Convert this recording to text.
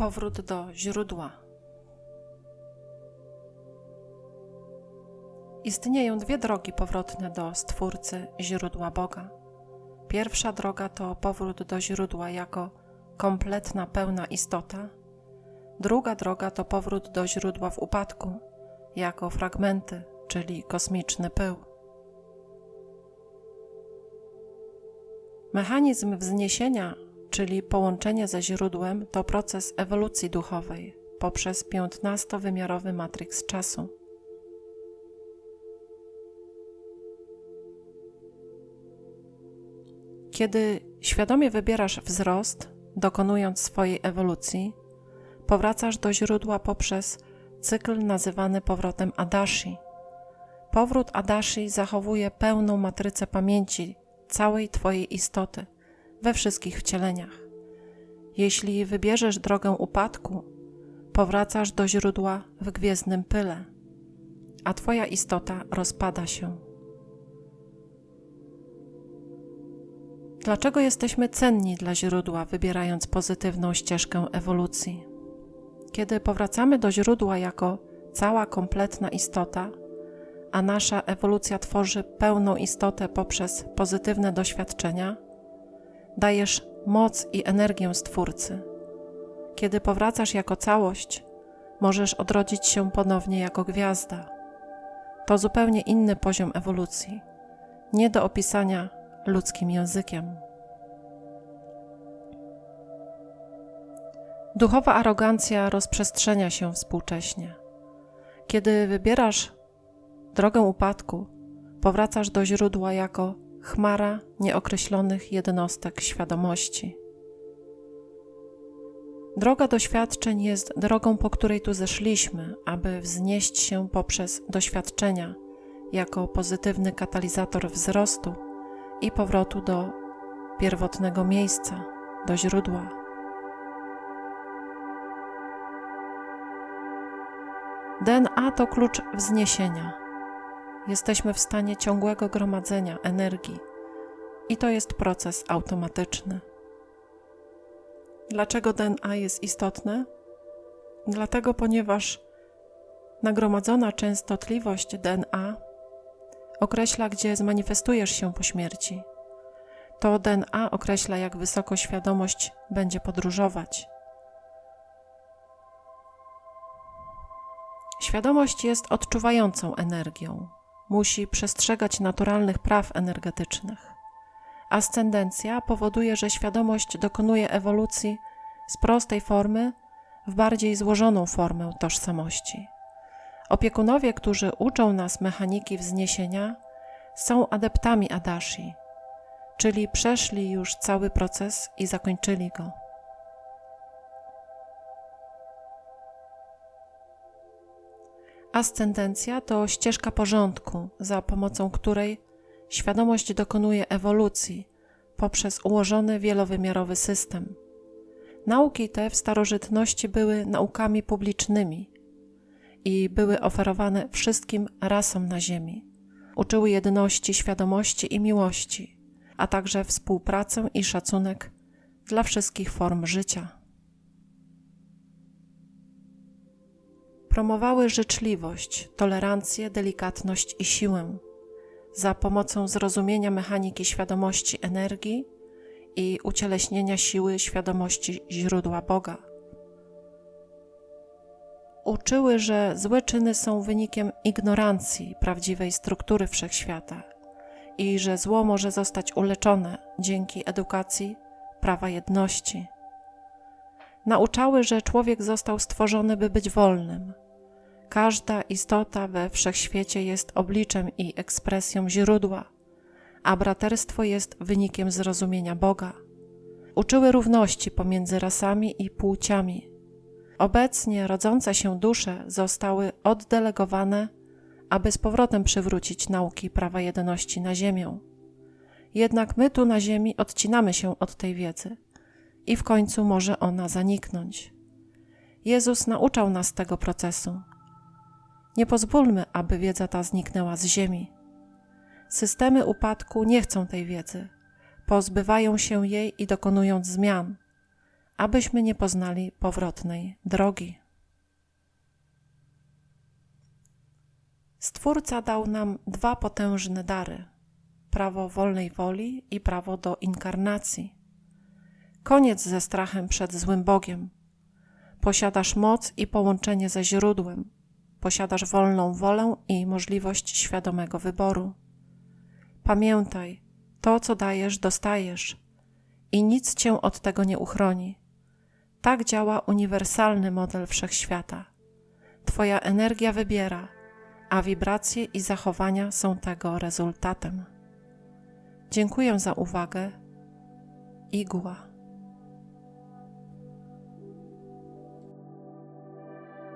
Powrót do źródła. Istnieją dwie drogi powrotne do Stwórcy źródła Boga. Pierwsza droga to powrót do źródła jako kompletna, pełna istota. Druga droga to powrót do źródła w upadku, jako fragmenty, czyli kosmiczny pył. Mechanizm wzniesienia czyli połączenie ze źródłem, to proces ewolucji duchowej poprzez 15-wymiarowy matryks czasu. Kiedy świadomie wybierasz wzrost, dokonując swojej ewolucji, powracasz do źródła poprzez cykl nazywany powrotem Adashi. Powrót Adashi zachowuje pełną matrycę pamięci całej Twojej istoty – we wszystkich wcieleniach. Jeśli wybierzesz drogę upadku, powracasz do źródła w gwiezdnym pyle, a Twoja istota rozpada się. Dlaczego jesteśmy cenni dla źródła, wybierając pozytywną ścieżkę ewolucji? Kiedy powracamy do źródła jako cała kompletna istota, a nasza ewolucja tworzy pełną istotę poprzez pozytywne doświadczenia, dajesz moc i energię Stwórcy. Kiedy powracasz jako całość, możesz odrodzić się ponownie jako gwiazda. To zupełnie inny poziom ewolucji, nie do opisania ludzkim językiem. Duchowa arogancja rozprzestrzenia się współcześnie. Kiedy wybierasz drogę upadku, powracasz do źródła jako chmara nieokreślonych jednostek świadomości. Droga doświadczeń jest drogą, po której tu zeszliśmy, aby wznieść się poprzez doświadczenia jako pozytywny katalizator wzrostu i powrotu do pierwotnego miejsca, do źródła. DNA to klucz wzniesienia jesteśmy w stanie ciągłego gromadzenia energii i to jest proces automatyczny. Dlaczego DNA jest istotne? Dlatego, ponieważ nagromadzona częstotliwość DNA określa, gdzie zmanifestujesz się po śmierci. To DNA określa, jak wysoko świadomość będzie podróżować. Świadomość jest odczuwającą energią, musi przestrzegać naturalnych praw energetycznych. Ascendencja powoduje, że świadomość dokonuje ewolucji z prostej formy w bardziej złożoną formę tożsamości. Opiekunowie, którzy uczą nas mechaniki wzniesienia, są adeptami Adashi, czyli przeszli już cały proces i zakończyli go. Ascendencja to ścieżka porządku, za pomocą której świadomość dokonuje ewolucji poprzez ułożony wielowymiarowy system. Nauki te w starożytności były naukami publicznymi i były oferowane wszystkim rasom na Ziemi. Uczyły jedności, świadomości i miłości, a także współpracę i szacunek dla wszystkich form życia. Promowały życzliwość, tolerancję, delikatność i siłę za pomocą zrozumienia mechaniki świadomości energii i ucieleśnienia siły świadomości źródła Boga. Uczyły, że złe czyny są wynikiem ignorancji prawdziwej struktury wszechświata i że zło może zostać uleczone dzięki edukacji prawa jedności nauczały, że człowiek został stworzony, by być wolnym. Każda istota we wszechświecie jest obliczem i ekspresją źródła, a braterstwo jest wynikiem zrozumienia Boga. Uczyły równości pomiędzy rasami i płciami. Obecnie rodzące się dusze zostały oddelegowane, aby z powrotem przywrócić nauki prawa jedności na Ziemię. Jednak my tu na Ziemi odcinamy się od tej wiedzy i w końcu może ona zaniknąć. Jezus nauczał nas tego procesu. Nie pozwólmy, aby wiedza ta zniknęła z ziemi. Systemy upadku nie chcą tej wiedzy, pozbywają się jej i dokonują zmian, abyśmy nie poznali powrotnej drogi. Stwórca dał nam dwa potężne dary: prawo wolnej woli i prawo do inkarnacji. Koniec ze strachem przed złym Bogiem. Posiadasz moc i połączenie ze źródłem. Posiadasz wolną wolę i możliwość świadomego wyboru. Pamiętaj, to co dajesz, dostajesz i nic cię od tego nie uchroni. Tak działa uniwersalny model wszechświata. Twoja energia wybiera, a wibracje i zachowania są tego rezultatem. Dziękuję za uwagę. Igła.